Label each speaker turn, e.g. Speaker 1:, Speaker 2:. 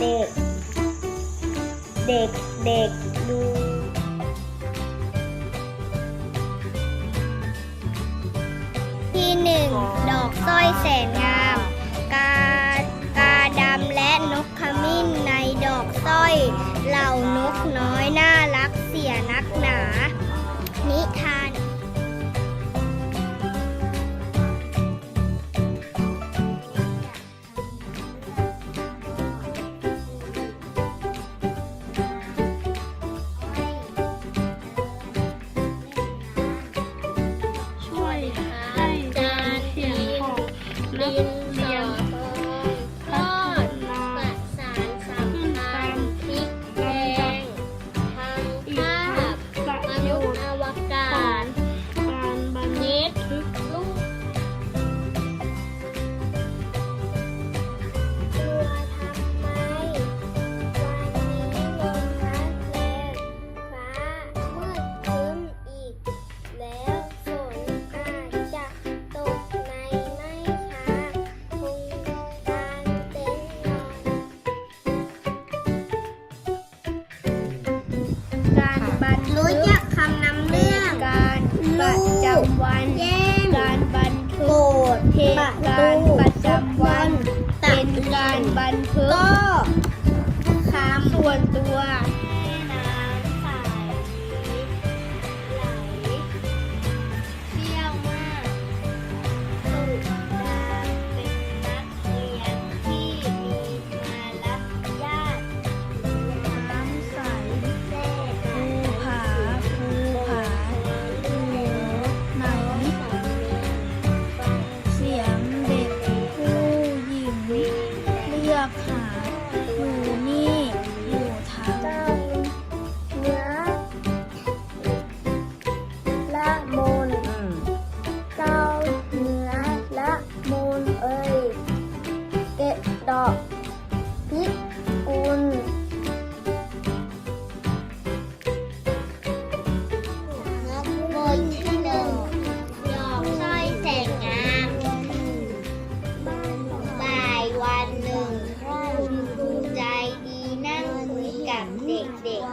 Speaker 1: เด็ก เด็กเด็กดูที่หนึ่งดอกสร้อยแสนงาม กากาดำและนกขมิ้นในดอกสร้อย เหล่านกน้อยน่ารักเสียนักหนา นิทาน
Speaker 2: การบัน
Speaker 1: รู้จักคำนำเรื่องการประจำวันแย่การบันทึกเหตุการณ์ประจำวัน เป็นการบันทึก 卡片